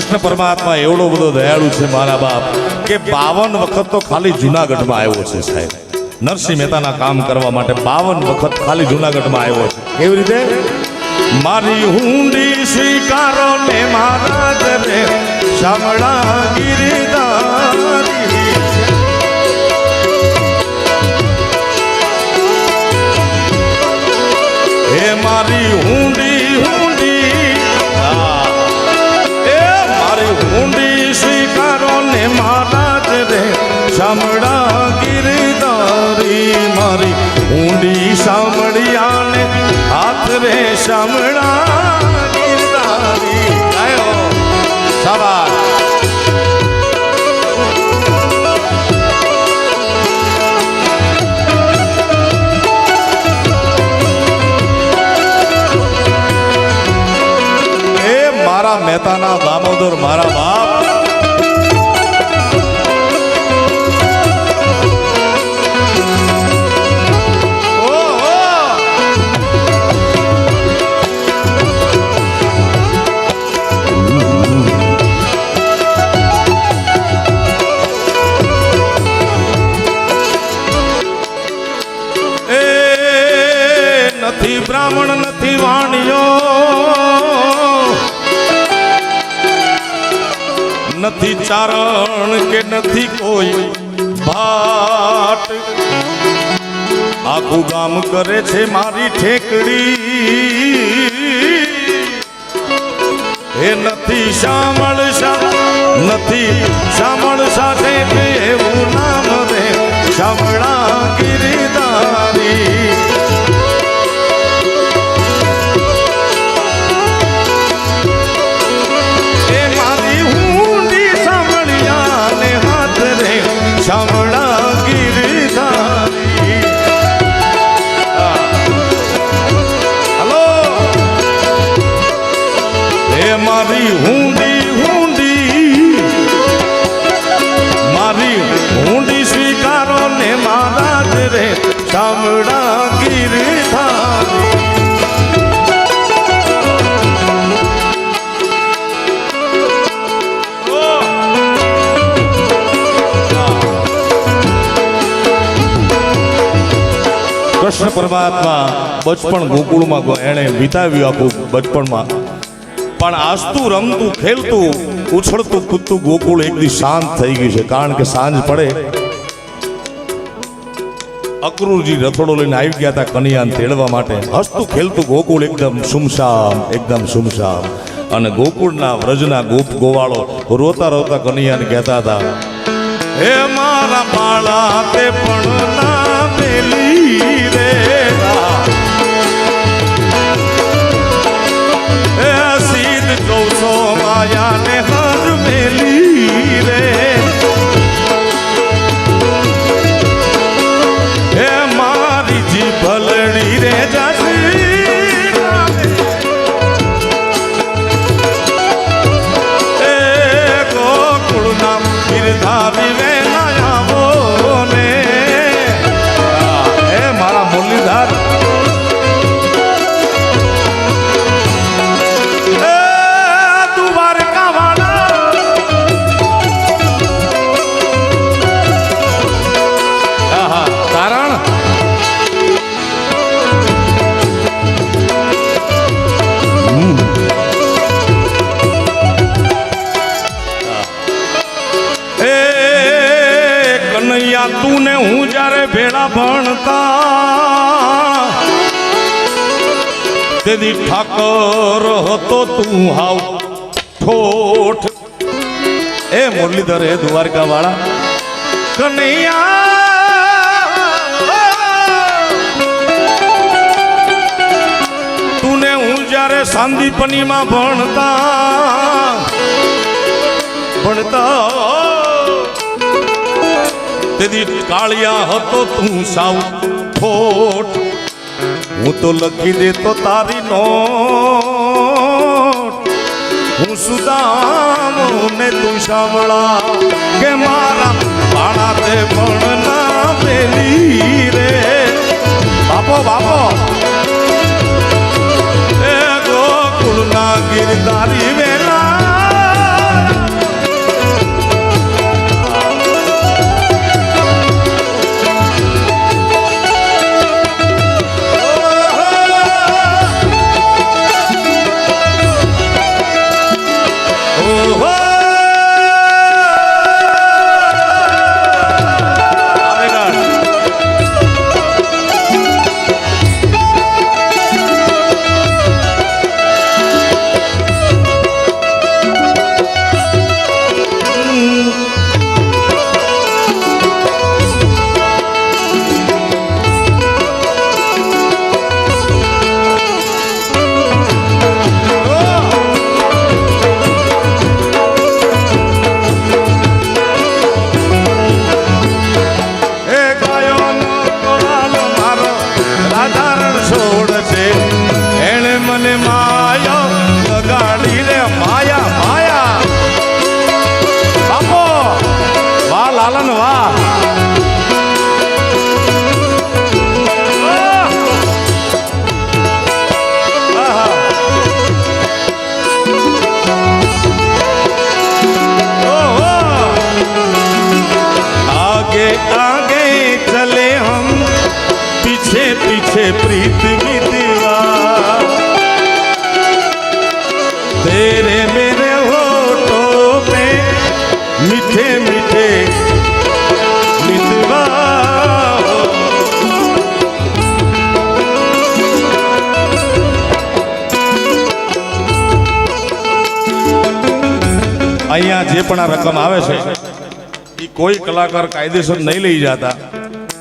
કૃષ્ણ પરમાત્મા એવડો બધો દયાળુ છે મારા બાપ કે બાવન વખત તો ખાલી જુનાગઢમાં આવ્યો છે સાહેબ. નરસિંહ મહેતાના કામ કરવા માટે બાવન વખત ખાલી જુનાગઢમાં આવ્યો છે. કેવી રીતે? મારી હુંડી સ્વીકારો ને મહારાજ રે શામળા હુંડી શામળિયા ને હાથ રે એ મારા મહેતાના દામોદર મારા બાપ નથી ચારણ કે નથી કોઈ ભાટ. આખું ગામ કરે છે મારી ઠેકડી. એ નથી શામળ નથી શામળ સાથે એવું રે ગીરધા કૃષ્ણ પરમાત્મા બચપણ ગોકુળમાં એણે વિતાવ્યું આખું બચપણમાં. પણ આસતું, રમતું, ખેલતું, ઉછળતું, કૂદતું ગોકુળ એકદી શાંત થઈ ગયું છે. કારણ કે સાંજ પડે અક્રૂરજી રથોડો લઈને આવી ગયા હતા કનૈયાને તેડવા માટે. હસતું ખેલતું ગોકુળ એકદમ સુમસામ એકદમ સુમસામ. અને ગોકુળના વ્રજના ગોપ ગોવાળો રોતા રોતા કનૈયાને કહેતા હતા, હે મારા બાળા તે પણ ના મેલી રે હે સીધ ચૌસો માયા ને હર મેલી ભણતા. તેની ઠાકર હતો તું હાવ ઠોઠ. એ મુરલીધર એ દ્વારકા વાળા કનૈયા. તું ને હું જ્યારે સાંદીપનીમાં ભણતા. ભણતા તેથી કાળિયા હતો તું સાવ ઠોઠ હું તો લખી દેતો તારી નોટ હું સુદામ ને તું શામળા કે મારા બાણા તે પણ ના પેલી રે બાપો બાપો એ ગોકુળના ગિરધારી વેલા અહીંયા જે પણ આ રકમ આવે છે એ કોઈ કલાકાર કાયદેસર નહીં લઈ જતા.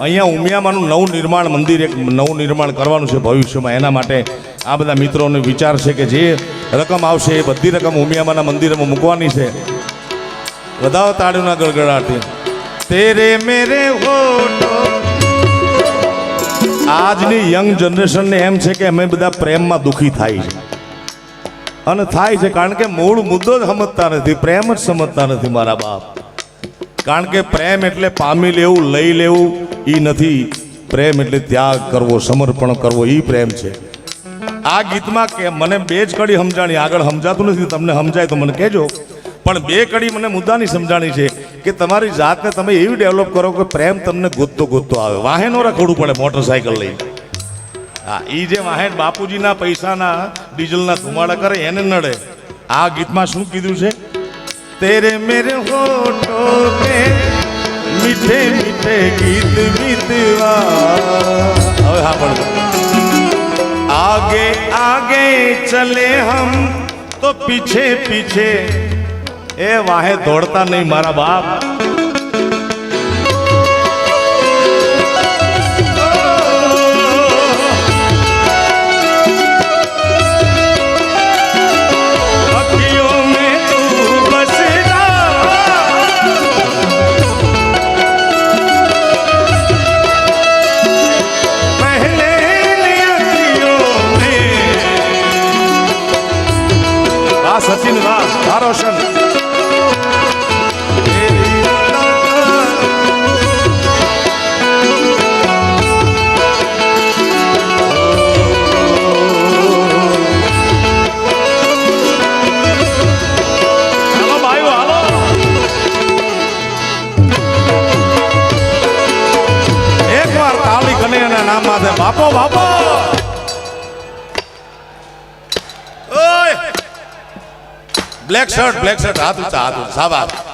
અહીંયા ઉમિયામાંનું નવું નિર્માણ મંદિર એક નવું નિર્માણ કરવાનું છે ભવિષ્યમાં. એના માટે આ બધા મિત્રોનો વિચાર છે કે જે રકમ આવશે એ બધી રકમ ઉમિયામાના મંદિરમાં મૂકવાની છે. વધાવો તાળીઓના ગળગડાટી તેરે મેરે આજની યંગ જનરેશનને એમ છે કે અમે બધા પ્રેમમાં દુઃખી થાય છે. અને થાય છે, કારણ કે મૂળ મુદ્દો જ સમજતા નથી, પ્રેમ જ સમજતા નથી મારા બાપ. કારણ કે પ્રેમ એટલે પામી લેવું, લઈ લેવું એ નથી. પ્રેમ એટલે ત્યાગ કરવો, સમર્પણ કરવો એ પ્રેમ છે. આ ગીતમાં કે મને બે જ કડી સમજાણી, આગળ સમજાતું નથી, તમને સમજાય તો મને કહેજો. પણ બે કડી મને મુદ્દાની સમજાણી છે કે તમારી જાતને તમે એવી ડેવલપ કરો કે પ્રેમ તમને ગોતતો ગોતતો આવે. વાહે નો રખડવું પડે, મોટરસાયકલ લઈ હા એ જે વાહેન બાપુજીના પૈસાના ડીઝલના ધુમાડા કરે, એને નડે. આ ગીતમાં શું કીધું છે? તેરે મેરે હોઠો મે મીઠે મીઠે ગીત ગીતવા. હવે હા પણ આગે આગે ચલે હમ, તો પીછે પીછે. એ વાહે દોડતા નહીં મારા બાપ. નામ માથે બાપો બાપો. બ્લેક શર્ટ બ્લેક શર્ટ હાથ ઊંચા હાથ ઊંચા સાબાસ.